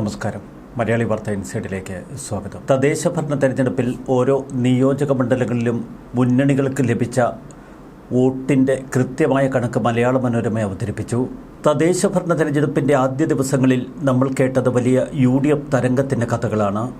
നമസ്കാരം. മലയാളി വാർത്ത ഇൻസൈഡിലേക്ക് സ്വാഗതം. തദ്ദേശ ഭരണ തെരഞ്ഞെടുപ്പിൽ ഓരോ നിയോജക മണ്ഡലങ്ങളിലും മുന്നണികൾക്ക് ലഭിച്ച വോട്ടിന്റെ കൃത്യമായ കണക്ക് മലയാള മനോരമ അവതരിപ്പിച്ചു. തദ്ദേശ ഭരണ തെരഞ്ഞെടുപ്പിന്റെ ആദ്യ ദിവസങ്ങളിൽ നമ്മൾ കേട്ടത് വലിയ യു ഡി എഫ് തരംഗത്തിന്റെ കഥകളാണ്.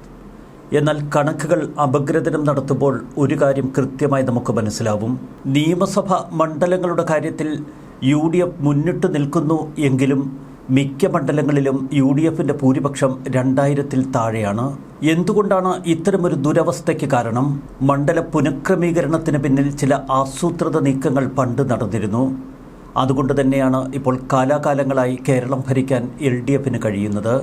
എന്നാൽ കണക്കുകൾ അപഗ്രഥനം നടത്തുമ്പോൾ ഒരു കാര്യം കൃത്യമായി നമുക്ക് മനസ്സിലാവും. നിയമസഭ മണ്ഡലങ്ങളുടെ കാര്യത്തിൽ യു ഡി എഫ് മുന്നിട്ട് നിൽക്കുന്നു എങ്കിലും മിക്ക മണ്ഡലങ്ങളിലും യു ഡി എഫിന്റെ ഭൂരിപക്ഷം രണ്ടായിരത്തിൽ താഴെയാണ്. എന്തുകൊണ്ടാണ് ഇത്തരമൊരു ദുരവസ്ഥയ്ക്ക് കാരണം? മണ്ഡല പുനഃക്രമീകരണത്തിന് പിന്നിൽ ചില ആസൂത്രിത നീക്കങ്ങൾ പണ്ട് നടന്നിരുന്നു. അതുകൊണ്ട് തന്നെയാണ് ഇപ്പോൾ കാലാകാലങ്ങളായി കേരളം ഭരിക്കാൻ എൽ ഡി എഫിന് കഴിയുന്നത്.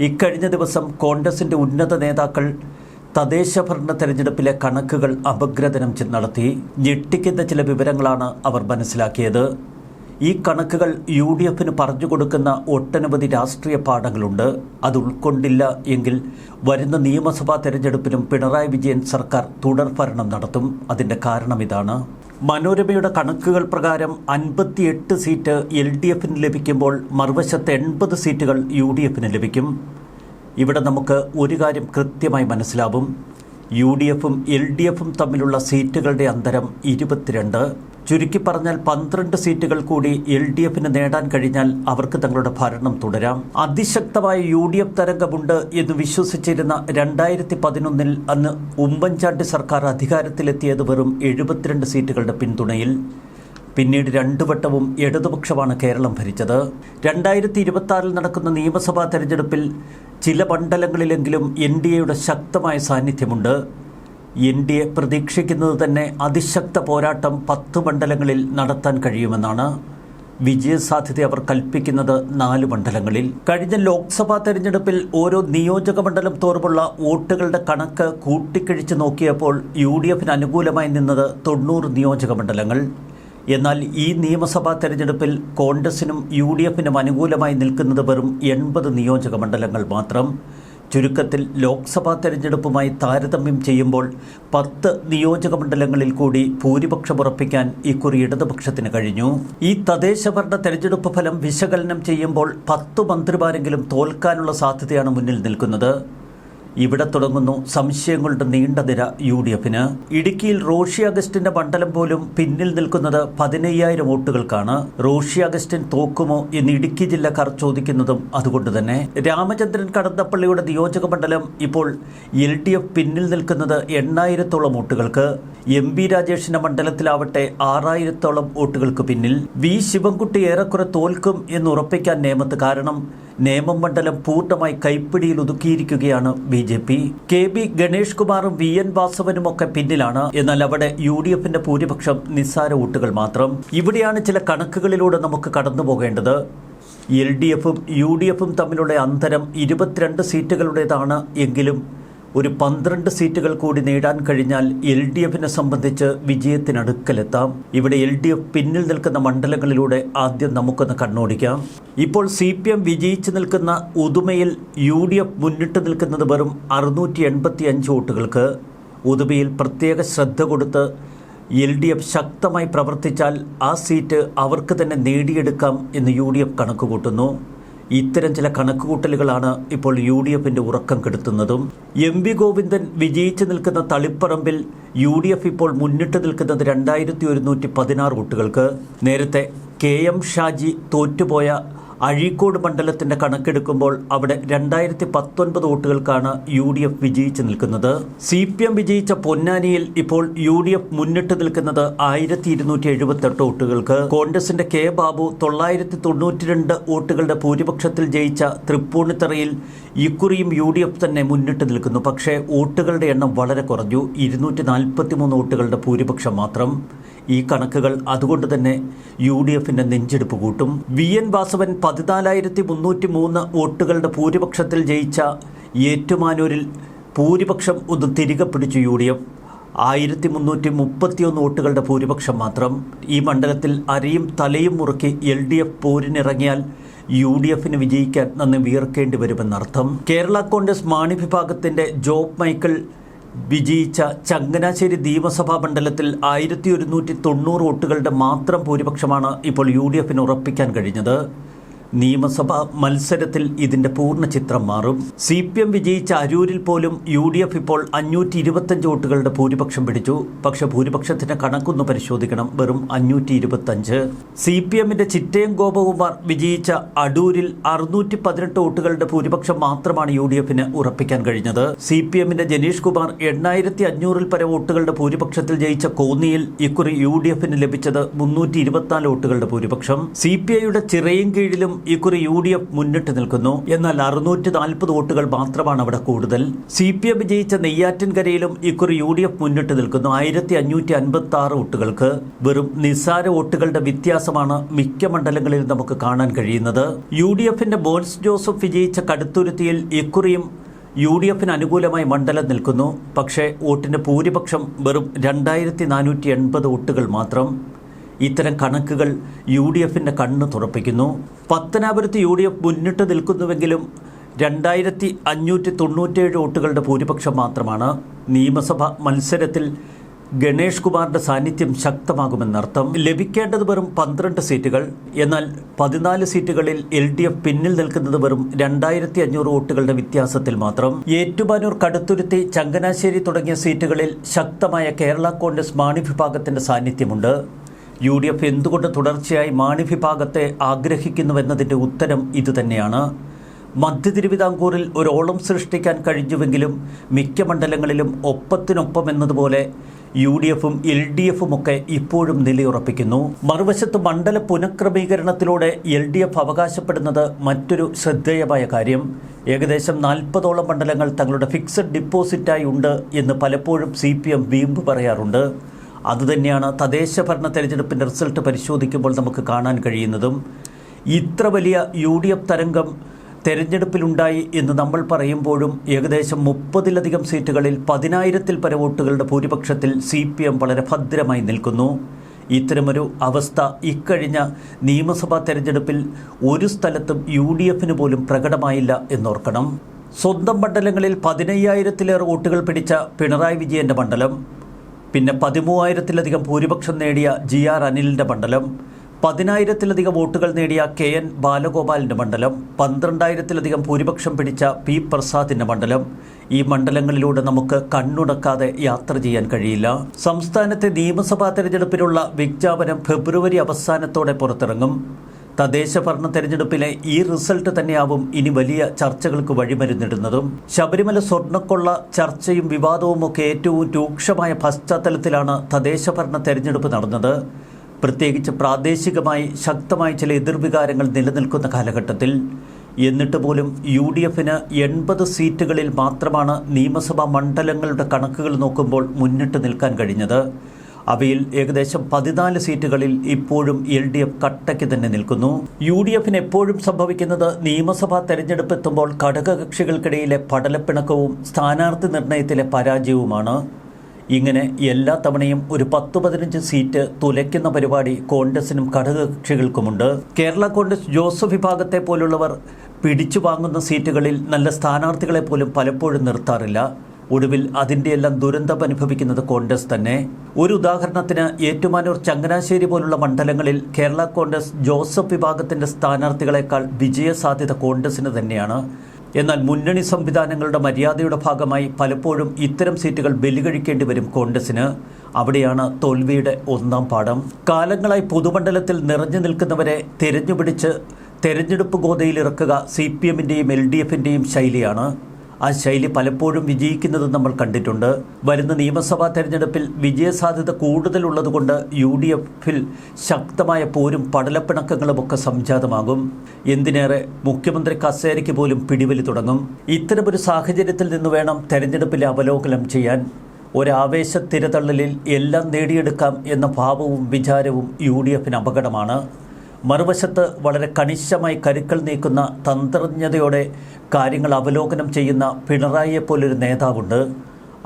ഇക്കഴിഞ്ഞ ദിവസം കോൺഗ്രസിന്റെ ഉന്നത നേതാക്കൾ തദ്ദേശ ഭരണ തെരഞ്ഞെടുപ്പിലെ കണക്കുകൾ അപഗ്രഥനം നടത്തി. ഞെട്ടിക്കുന്ന ചില വിവരങ്ങളാണ് അവർ മനസ്സിലാക്കിയത്. ഈ കണക്കുകൾ യു ഡി എഫിന് പറഞ്ഞു കൊടുക്കുന്ന ഒട്ടനവധി രാഷ്ട്രീയ പാഠങ്ങളുണ്ട്. അത് ഉൾക്കൊണ്ടില്ല എങ്കിൽ വരുന്ന നിയമസഭാ തെരഞ്ഞെടുപ്പിനും പിണറായി വിജയൻ സർക്കാർ തുടർ ഭരണം നടത്തും. അതിന്റെ കാരണം ഇതാണ്. മനോരമയുടെ കണക്കുകൾ പ്രകാരം അൻപത്തിയെട്ട് സീറ്റ് എൽ ഡി എഫിന് ലഭിക്കുമ്പോൾ മറുവശത്ത് എൺപത് സീറ്റുകൾ യു ഡി എഫിന് ലഭിക്കും. ഇവിടെ നമുക്ക് ഒരു കാര്യം കൃത്യമായി മനസ്സിലാവും. യു ഡി എഫും എൽ ഡി എഫും തമ്മിലുള്ള സീറ്റുകളുടെ അന്തരം ഇരുപത്തിരണ്ട്. ചുരുക്കി പറഞ്ഞാൽ പന്ത്രണ്ട് സീറ്റുകൾ കൂടി എൽ ഡി എഫിന് നേടാൻ കഴിഞ്ഞാൽ അവർക്ക് തങ്ങളുടെ ഭരണം തുടരാം. അതിശക്തമായ യു ഡി എഫ് തരംഗമുണ്ട് എന്ന് വിശ്വസിച്ചിരുന്ന രണ്ടായിരത്തി പതിനൊന്നിൽ അന്ന് ഉമ്മൻചാണ്ടി സർക്കാർ അധികാരത്തിലെത്തിയത് വെറും എഴുപത്തിരണ്ട് സീറ്റുകളുടെ പിന്തുണയിൽ. പിന്നീട് രണ്ടു വട്ടവും ഇടതുപക്ഷമാണ് കേരളം ഭരിച്ചത്. രണ്ടായിരത്തി ഇരുപത്തി നടക്കുന്ന നിയമസഭാ തെരഞ്ഞെടുപ്പിൽ ചില മണ്ഡലങ്ങളിലെങ്കിലും എൻ ഡി എയുടെ ശക്തമായ സാന്നിധ്യമുണ്ട്. എ പ്രതീക്ഷിക്കുന്നത് തന്നെ അതിശക്ത പോരാട്ടം പത്ത് മണ്ഡലങ്ങളിൽ നടത്താൻ കഴിയുമെന്നാണ് വിജയസാധ്യത അവർ കൽപ്പിക്കുന്നത് നാല് മണ്ഡലങ്ങളിൽ. കഴിഞ്ഞ ലോക്സഭാ തെരഞ്ഞെടുപ്പിൽ ഓരോ നിയോജക മണ്ഡലം തോറുമുള്ള വോട്ടുകളുടെ കണക്ക് കൂട്ടിക്കഴിച്ച് നോക്കിയപ്പോൾ യു ഡി എഫിന് അനുകൂലമായി നിന്നത് തൊണ്ണൂറ് നിയോജക മണ്ഡലങ്ങൾ. എന്നാൽ ഈ നിയമസഭാ തെരഞ്ഞെടുപ്പിൽ കോൺഗ്രസിനും യു ഡി എഫിനും അനുകൂലമായി നിൽക്കുന്നത് വെറും എൺപത് നിയോജക മണ്ഡലങ്ങൾ മാത്രം. ചുരുക്കത്തിൽ ലോക്സഭാ തെരഞ്ഞെടുപ്പുമായി താരതമ്യം ചെയ്യുമ്പോൾ പത്ത് നിയോജക മണ്ഡലങ്ങളിൽ കൂടി ഭൂരിപക്ഷം ഉറപ്പിക്കാൻ ഇക്കുറി ഇടതുപക്ഷത്തിന് കഴിഞ്ഞു. ഈ തദ്ദേശഭരണ തെരഞ്ഞെടുപ്പ് ഫലം വിശകലനം ചെയ്യുമ്പോൾ പത്ത് മന്ത്രിമാരെങ്കിലും തോൽക്കാനുള്ള സാധ്യതയാണ് മുന്നിൽ നിൽക്കുന്നത്. ഇവിടെ തുടങ്ങുന്നു സംശയങ്ങളുടെ നീണ്ട നിര യു ഡി എഫിന്. ഇടുക്കിയിൽ റോഷി അഗസ്റ്റിന്റെ മണ്ഡലം പോലും പിന്നിൽ നിൽക്കുന്നത് പതിനയ്യായിരം വോട്ടുകൾക്കാണ്. റോഷി അഗസ്റ്റിൻ തോക്കുമോ എന്ന് ഇടുക്കി ജില്ലക്കാർ ചോദിക്കുന്നതും അതുകൊണ്ട് തന്നെ. രാമചന്ദ്രൻ കടന്നപ്പള്ളിയുടെ നിയോജക മണ്ഡലം ഇപ്പോൾ എൽ ഡി എഫ് പിന്നിൽ നിൽക്കുന്നത് എണ്ണായിരത്തോളം വോട്ടുകൾക്ക്. എം ബി രാജേഷിന്റെ മണ്ഡലത്തിലാവട്ടെ ആറായിരത്തോളം വോട്ടുകൾക്ക് പിന്നിൽ. വി ശിവൻകുട്ടി ഏറെക്കുറെ തോൽക്കും എന്ന് ഉറപ്പിക്കാൻ നേമത്ത് കാരണം. നേമം മണ്ഡലം പൂർണമായി കൈപ്പിടിയിൽ ഒതുക്കിയിരിക്കുകയാണ് B J P. K B Ganesh കുമാറും വി എൻ വാസവനും ഒക്കെ പിന്നിലാണ്. എന്നാൽ അവിടെ യു ഡി എഫിന്റെ ഭൂരിപക്ഷം നിസ്സാര വോട്ടുകൾ മാത്രം. ഇവിടെയാണ് ചില കണക്കുകളിലൂടെ നമുക്ക് കടന്നു പോകേണ്ടത്. എൽ ഡി എഫും യു ഡി എഫും തമ്മിലുള്ള അന്തരം ഇരുപത്തിരണ്ട് സീറ്റുകളുടേതാണ് എങ്കിലും ഒരു പന്ത്രണ്ട് സീറ്റുകൾ കൂടി നേടാൻ കഴിഞ്ഞാൽ എൽ ഡി എഫിനെ സംബന്ധിച്ച് വിജയത്തിനടുക്കലെത്താം. ഇവിടെ എൽ ഡി എഫ് പിന്നിൽ നിൽക്കുന്ന മണ്ഡലങ്ങളിലൂടെ ആദ്യം നമുക്കൊന്ന് കണ്ണോടിക്കാം. ഇപ്പോൾ സി പി എം വിജയിച്ചു നിൽക്കുന്ന ഉദുമയിൽ യു ഡി എഫ് മുന്നിട്ട് നിൽക്കുന്നത് വെറും അറുന്നൂറ്റി എൺപത്തി അഞ്ച് വോട്ടുകൾക്ക്. ഉദുമയിൽ പ്രത്യേക ശ്രദ്ധ കൊടുത്ത് എൽ ഡി എഫ് ശക്തമായി പ്രവർത്തിച്ചാൽ ആ സീറ്റ് അവർക്ക് തന്നെ നേടിയെടുക്കാം എന്ന് യു ഡി എഫ് കണക്കുകൂട്ടുന്നു. ഇത്തരം ചില കണക്കുകൂട്ടലുകളാണ് ഇപ്പോൾ യു ഡി എഫിന്റെ ഉറക്കം കെടുത്തുന്നതും. എം വി ഗോവിന്ദൻ വിജയിച്ചു നിൽക്കുന്ന തളിപ്പറമ്പിൽ യു ഡി എഫ് ഇപ്പോൾ മുന്നിട്ട് നിൽക്കുന്നത് രണ്ടായിരത്തി ഒരുന്നൂറ്റി പതിനാറ് വോട്ടുകൾക്ക്. നേരത്തെ കെ എം ഷാജി തോറ്റുപോയ അഴീക്കോട് മണ്ഡലത്തിന്റെ കണക്കെടുക്കുമ്പോൾ അവിടെ രണ്ടായിരത്തി പത്തൊൻപത് വോട്ടുകൾക്കാണ് യു ഡി എഫ് വിജയിച്ചു നിൽക്കുന്നത്. സി പി എം വിജയിച്ച പൊന്നാനിയിൽ ഇപ്പോൾ യു ഡി എഫ് മുന്നിട്ട് നിൽക്കുന്നത് ആയിരത്തി ഇരുന്നൂറ്റി എഴുപത്തെട്ട് വോട്ടുകൾക്ക്. കോൺഗ്രസിന്റെ കെ ബാബു തൊള്ളായിരത്തി തൊണ്ണൂറ്റിരണ്ട് വോട്ടുകളുടെ ഭൂരിപക്ഷത്തിൽ ജയിച്ച തൃപ്പൂണിത്തറയിൽ ഇക്കുറിയും യു ഡി എഫ് തന്നെ മുന്നിട്ട് നിൽക്കുന്നു. പക്ഷേ വോട്ടുകളുടെ എണ്ണം വളരെ കുറഞ്ഞു. ഇരുന്നൂറ്റി നാൽപ്പത്തി മൂന്ന് വോട്ടുകളുടെ ഭൂരിപക്ഷം മാത്രം. ഈ കണക്കുകൾ അതുകൊണ്ട് തന്നെ യു ഡി എഫിന്റെ നെഞ്ചെടുപ്പ് കൂട്ടും. വി എൻ വാസവൻ പതിനാലായിരത്തി മുന്നൂറ്റി മൂന്ന് വോട്ടുകളുടെ ഭൂരിപക്ഷത്തിൽ ജയിച്ച ഏറ്റുമാനൂരിൽ ഭൂരിപക്ഷം ഒന്ന് തിരികെ പിടിച്ചു യു ഡി എഫ്. ആയിരത്തി മുന്നൂറ്റി മുപ്പത്തിയൊന്ന് വോട്ടുകളുടെ ഭൂരിപക്ഷം മാത്രം. ഈ മണ്ഡലത്തിൽ അരയും തലയും മുറുക്കി എൽ ഡി എഫ് പോരിനിറങ്ങിയാൽ യു ഡി എഫിന് വിജയിക്കാൻ നന്ദി വിയർക്കേണ്ടി വരുമെന്നർത്ഥം. കേരള കോൺഗ്രസ് മാണി വിഭാഗത്തിന്റെ ജോബ് മൈക്കിൾ വിജയിച്ച ചങ്ങനാശ്ശേരി നിയമസഭാ മണ്ഡലത്തിൽ ആയിരത്തി ഒരുന്നൂറ്റി തൊണ്ണൂറ് വോട്ടുകളുടെ മാത്രം ഭൂരിപക്ഷമാണ് ഇപ്പോൾ യു ഡി എഫിന് ഉറപ്പിക്കാൻ കഴിഞ്ഞത്. നിയമസഭാ മത്സരത്തിൽ ഇതിന്റെ പൂർണ ചിത്രം മാറും. സി പി എം വിജയിച്ച അരൂരിൽ പോലും യു ഡി എഫ് ഇപ്പോൾ അഞ്ഞൂറ്റി ഇരുപത്തഞ്ച് വോട്ടുകളുടെ ഭൂരിപക്ഷം പിടിച്ചു. പക്ഷെ ഭൂരിപക്ഷത്തിന്റെ കണക്കൊന്ന് പരിശോധിക്കണം. വെറും അഞ്ഞൂറ്റി ഇരുപത്തഞ്ച് സി പി എമ്മിന്റെ ചിറ്റയം ഗോപകുമാർ വിജയിച്ച അടൂരിൽ അറുന്നൂറ്റി പതിനെട്ട് വോട്ടുകളുടെ ഭൂരിപക്ഷം മാത്രമാണ് യു ഡി എഫിന് ഉറപ്പിക്കാൻ കഴിഞ്ഞത്. സി പി എമ്മിന്റെ ജനീഷ് കുമാർ എണ്ണായിരത്തി അഞ്ഞൂറിൽ പര വോട്ടുകളുടെ ഭൂരിപക്ഷത്തിൽ ജയിച്ച കോന്നിയിൽ ഇക്കുറി യു ഡി എഫിന് ലഭിച്ചത് മുന്നൂറ്റി ഇരുപത്തിനാല് വോട്ടുകളുടെ ഭൂരിപക്ഷം. സി പി ഐയുടെ ചിറയും കീഴിലും ഇക്കുറി യു ഡി എഫ് മുന്നിട്ട് നിൽക്കുന്നു. എന്നാൽ അറുന്നൂറ്റി നാൽപ്പത് വോട്ടുകൾ മാത്രമാണ് അവിടെ കൂടുതൽ. സി പി എം വിജയിച്ച നെയ്യാറ്റിൻകരയിലും ഇക്കുറി യു ഡി എഫ് മുന്നിട്ട് നിൽക്കുന്നു. ആയിരത്തി അഞ്ഞൂറ്റി അൻപത്തി ആറ് വോട്ടുകൾക്ക് വെറും നിസ്സാര വോട്ടുകളുടെ വ്യത്യാസമാണ് മിക്ക മണ്ഡലങ്ങളിലും നമുക്ക് കാണാൻ കഴിയുന്നത്. യു ഡി എഫിന്റെ ബോൺസ് ജോസഫ് വിജയിച്ച കടുത്തുരുത്തിയിൽ ഇക്കുറിയും യു ഡി എഫിന് അനുകൂലമായി മണ്ഡലം നിൽക്കുന്നു. പക്ഷേ വോട്ടിന്റെ ഭൂരിപക്ഷം വെറും രണ്ടായിരത്തി നാനൂറ്റി എൺപത് വോട്ടുകൾ മാത്രം. ഇത്തരം കണക്കുകൾ യു ഡി എഫിന്റെ കണ്ണ് തുറപ്പിക്കുന്നു. പത്തനാപുരത്ത് യു ഡി എഫ് മുന്നിട്ട് നിൽക്കുന്നുവെങ്കിലും രണ്ടായിരത്തി അഞ്ഞൂറ്റി തൊണ്ണൂറ്റേഴ് വോട്ടുകളുടെ ഭൂരിപക്ഷം മാത്രമാണ്. നിയമസഭ മത്സരത്തിൽ ഗണേഷ് കുമാറിന്റെ സാന്നിധ്യം ശക്തമാകുമെന്നർത്ഥം. ലഭിക്കേണ്ടത് വെറും പന്ത്രണ്ട് സീറ്റുകൾ. എന്നാൽ പതിനാല് സീറ്റുകളിൽ എൽ ഡി എഫ് പിന്നിൽ നിൽക്കുന്നത് വെറും രണ്ടായിരത്തി അഞ്ഞൂറ് വോട്ടുകളുടെ വ്യത്യാസത്തിൽ മാത്രം. ഏറ്റുമാനൂർ കടുത്തുരുത്തി ചങ്ങനാശ്ശേരി തുടങ്ങിയ സീറ്റുകളിൽ ശക്തമായ കേരള കോൺഗ്രസ് മാണി വിഭാഗത്തിന്റെ സാന്നിധ്യമുണ്ട്. യു ഡി എഫ് എന്തുകൊണ്ട് തുടർച്ചയായി മാണി വിഭാഗത്തെ ആഗ്രഹിക്കുന്നുവെന്നതിന്റെ ഉത്തരം ഇതുതന്നെയാണ്. മധ്യ തിരുവിതാംകൂറിൽ ഒരു ഓളം സൃഷ്ടിക്കാൻ കഴിഞ്ഞുവെങ്കിലും മിക്ക മണ്ഡലങ്ങളിലും ഒപ്പത്തിനൊപ്പം എന്നതുപോലെ യു ഡി എഫും എൽ ഡി എഫും ഒക്കെ ഇപ്പോഴും നിലയുറപ്പിക്കുന്നു. മറുവശത്ത് മണ്ഡല പുനഃക്രമീകരണത്തിലൂടെ എൽ ഡി എഫ് അവകാശപ്പെടുന്നത് മറ്റൊരു ശ്രദ്ധേയമായ കാര്യം. ഏകദേശം നാൽപ്പതോളം മണ്ഡലങ്ങൾ തങ്ങളുടെ ഫിക്സഡ് ഡിപ്പോസിറ്റായി ഉണ്ട് എന്ന് പലപ്പോഴും സി പി എം വീമ്പ് പറയാറുണ്ട്. അതുതന്നെയാണ് തദ്ദേശ ഭരണ തെരഞ്ഞെടുപ്പിന്റെ റിസൾട്ട് പരിശോധിക്കുമ്പോൾ നമുക്ക് കാണാൻ കഴിയുന്നതും ഇത്ര വലിയ യു ഡി എഫ് തരംഗം തെരഞ്ഞെടുപ്പിലുണ്ടായി എന്ന് നമ്മൾ പറയുമ്പോഴും ഏകദേശം മുപ്പതിലധികം സീറ്റുകളിൽ പതിനായിരത്തിൽ പര വോട്ടുകളുടെ ഭൂരിപക്ഷത്തിൽ സി പി എം വളരെ ഭദ്രമായി നിൽക്കുന്നു. ഇത്തരമൊരു അവസ്ഥ ഇക്കഴിഞ്ഞ നിയമസഭാ തെരഞ്ഞെടുപ്പിൽ ഒരു സ്ഥലത്തും യു ഡി എഫിന് പോലും പ്രകടമായില്ല എന്നോർക്കണം. സ്വന്തം മണ്ഡലങ്ങളിൽ പതിനയ്യായിരത്തിലേറെ വോട്ടുകൾ പിടിച്ച പിണറായി വിജയന്റെ മണ്ഡലം പിന്നെ പതിമൂവായിരത്തിലധികം ഭൂരിപക്ഷം നേടിയ ജി ആർ അനിലിന്റെ മണ്ഡലം പതിനായിരത്തിലധികം വോട്ടുകൾ നേടിയ കെ എൻ ബാലഗോപാലിന്റെ മണ്ഡലം പന്ത്രണ്ടായിരത്തിലധികം ഭൂരിപക്ഷം പിടിച്ച പി പ്രസാദിന്റെ മണ്ഡലം. ഈ മണ്ഡലങ്ങളിലൂടെ നമുക്ക് കണ്ണുടക്കാതെ യാത്ര ചെയ്യാൻ കഴിയില്ല. സംസ്ഥാനത്തെ നിയമസഭാ തെരഞ്ഞെടുപ്പിനുള്ള വിജ്ഞാപനം ഫെബ്രുവരി അവസാനത്തോടെ പുറത്തിറങ്ങും. തദ്ദേശ ഭരണ തെരഞ്ഞെടുപ്പിലെ ഈ റിസൾട്ട് തന്നെയാവും ഇനി വലിയ ചർച്ചകൾക്ക് വഴിമരുന്നിടുന്നതും. ശബരിമല സ്വർണക്കൊള്ള ചർച്ചയും വിവാദവും ഒക്കെ ഏറ്റവും രൂക്ഷമായ പശ്ചാത്തലത്തിലാണ് തദ്ദേശ ഭരണ തെരഞ്ഞെടുപ്പ് നടന്നത്. പ്രത്യേകിച്ച് പ്രാദേശികമായി ശക്തമായ ചില എതിർവികാരങ്ങൾ നിലനിൽക്കുന്ന കാലഘട്ടത്തിൽ. എന്നിട്ട് പോലും യു ഡി എഫിന് എൺപത് സീറ്റുകളിൽ മാത്രമാണ് നിയമസഭാ മണ്ഡലങ്ങളുടെ കണക്കുകൾ നോക്കുമ്പോൾ മുന്നിട്ട് നിൽക്കാൻ കഴിഞ്ഞത്. അവയിൽ ഏകദേശം പതിനാല് സീറ്റുകളിൽ ഇപ്പോഴും എൽ ഡി എഫ് കട്ടയ്ക്ക് തന്നെ നിൽക്കുന്നു. യു ഡി എഫിന് എപ്പോഴും സംഭവിക്കുന്നത് നിയമസഭാ തെരഞ്ഞെടുപ്പ് എത്തുമ്പോൾ ഘടകകക്ഷികൾക്കിടയിലെ പടലപ്പിണക്കവും സ്ഥാനാർത്ഥി നിർണയത്തിലെ പരാജയവുമാണ്. ഇങ്ങനെ എല്ലാ തവണയും ഒരു പത്ത് പതിനഞ്ച് സീറ്റ് തുലയ്ക്കുന്ന പരിപാടി കോൺഗ്രസിനും ഘടകകക്ഷികൾക്കുമുണ്ട്. കേരള കോൺഗ്രസ് ജോസഫ് വിഭാഗത്തെ പോലുള്ളവർ പിടിച്ചു വാങ്ങുന്ന സീറ്റുകളിൽ നല്ല സ്ഥാനാർത്ഥികളെ പോലും പലപ്പോഴും നിർത്താറില്ല. ഒടുവിൽ അതിന്റെയെല്ലാം ദുരന്തം അനുഭവിക്കുന്നത് കോൺഗ്രസ് തന്നെ. ഒരു ഉദാഹരണത്തിന് ഏറ്റുമാനൂർ ചങ്ങനാശ്ശേരി പോലുള്ള മണ്ഡലങ്ങളിൽ കേരള കോൺഗ്രസ് ജോസഫ് വിഭാഗത്തിന്റെ സ്ഥാനാർത്ഥികളെക്കാൾ വിജയസാധ്യത കോൺഗ്രസിന് തന്നെയാണ്. എന്നാൽ മുന്നണി സംവിധാനങ്ങളുടെ മര്യാദയുടെ ഭാഗമായി പലപ്പോഴും ഇത്തരം സീറ്റുകൾ ബലികഴിക്കേണ്ടി വരും കോൺഗ്രസിന്. അവിടെയാണ് തോൽവിയുടെ ഒന്നാം പാഠം. കാലങ്ങളായി പൊതുമണ്ഡലത്തിൽ നിറഞ്ഞു നിൽക്കുന്നവരെ തിരഞ്ഞുപിടിച്ച് തെരഞ്ഞെടുപ്പ് ഗോതയിലിറക്കുക സി പി എമ്മിന്റെയും എൽ ഡി എഫിന്റെയും ശൈലിയാണ്. ആ ശൈലി പലപ്പോഴും വിജയിക്കുന്നത് നമ്മൾ കണ്ടിട്ടുണ്ട്. വരുന്ന നിയമസഭാ തെരഞ്ഞെടുപ്പിൽ വിജയസാധ്യത കൂടുതലുള്ളതുകൊണ്ട് യു ഡി എഫിൽ ശക്തമായ പോരും പടലപ്പിണക്കങ്ങളും ഒക്കെ സംജാതമാകും. എന്തിനേറെ മുഖ്യമന്ത്രി കസേരയ്ക്ക് പോലും പിടിവലി തുടങ്ങും. ഇത്തരമൊരു സാഹചര്യത്തിൽ നിന്ന് വേണം തെരഞ്ഞെടുപ്പിലെ അവലോകനം ചെയ്യാൻ. ഒരാവേശ തിരതള്ളലിൽ എല്ലാം നേടിയെടുക്കാം എന്ന ഭാവവും വിചാരവും യു ഡി എഫിന് അപകടമാണ്. മറുവശത്ത് വളരെ കണിശമായി കരുക്കൾ നീക്കുന്ന തന്ത്രജ്ഞതയോടെ കാര്യങ്ങൾ അവലോകനം ചെയ്യുന്ന പിണറായിയെപ്പോലൊരു നേതാവുണ്ട്.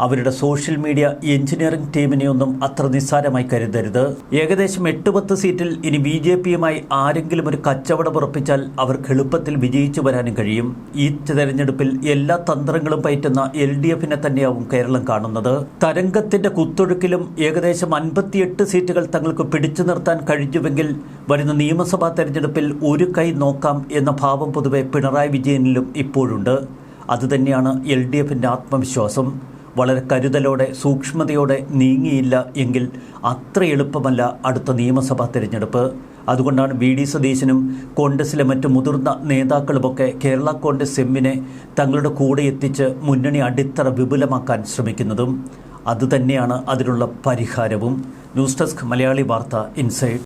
അവരുടെ സോഷ്യൽ മീഡിയ എഞ്ചിനീയറിംഗ് ടീമിനെയൊന്നും അത്ര നിസ്സാരമായി കരുതരുത്. ഏകദേശം എട്ട് പത്ത് സീറ്റിൽ ഇനി ബി ജെ പിയുമായി ആരെങ്കിലും ഒരു കച്ചവടം ഉറപ്പിച്ചാൽ അവർക്ക് എളുപ്പത്തിൽ വിജയിച്ചു വരാനും കഴിയും. ഈ തെരഞ്ഞെടുപ്പിൽ എല്ലാ തന്ത്രങ്ങളും പയറ്റുന്ന എൽ ഡി എഫിനെ തന്നെയാവും കേരളം കാണുന്നത്. തരംഗത്തിന്റെ കുത്തൊഴുക്കിലും ഏകദേശം അൻപത്തിയെട്ട് സീറ്റുകൾ തങ്ങൾക്ക് പിടിച്ചു നിർത്താൻ കഴിഞ്ഞുവെങ്കിൽ വരുന്ന നിയമസഭാ തെരഞ്ഞെടുപ്പിൽ ഒരു കൈ നോക്കാം എന്ന ഭാവം പൊതുവെ പിണറായി വിജയനിലും ഇപ്പോഴുണ്ട്. അതുതന്നെയാണ് എൽ ഡി എഫിന്റെ ആത്മവിശ്വാസം. വളരെ കരുതലോടെ സൂക്ഷ്മതയോടെ നീങ്ങിയില്ല എങ്കിൽ അത്ര എളുപ്പമല്ല അടുത്ത നിയമസഭാ തിരഞ്ഞെടുപ്പ്. അതുകൊണ്ടാണ് വി ഡി സതീശനും കോൺഗ്രസിലെ മറ്റ് മുതിർന്ന നേതാക്കളുമൊക്കെ കേരള കോൺഗ്രസ് എമ്മിനെ തങ്ങളുടെ കൂടെ എത്തിച്ച് മുന്നണി അടിത്തറ വിപുലമാക്കാൻ ശ്രമിക്കുന്നതും. അതുതന്നെയാണ് അതിനുള്ള പരിഹാരവും. ന്യൂസ് ഡെസ്ക് മലയാളി വാർത്ത ഇൻസൈഡ്.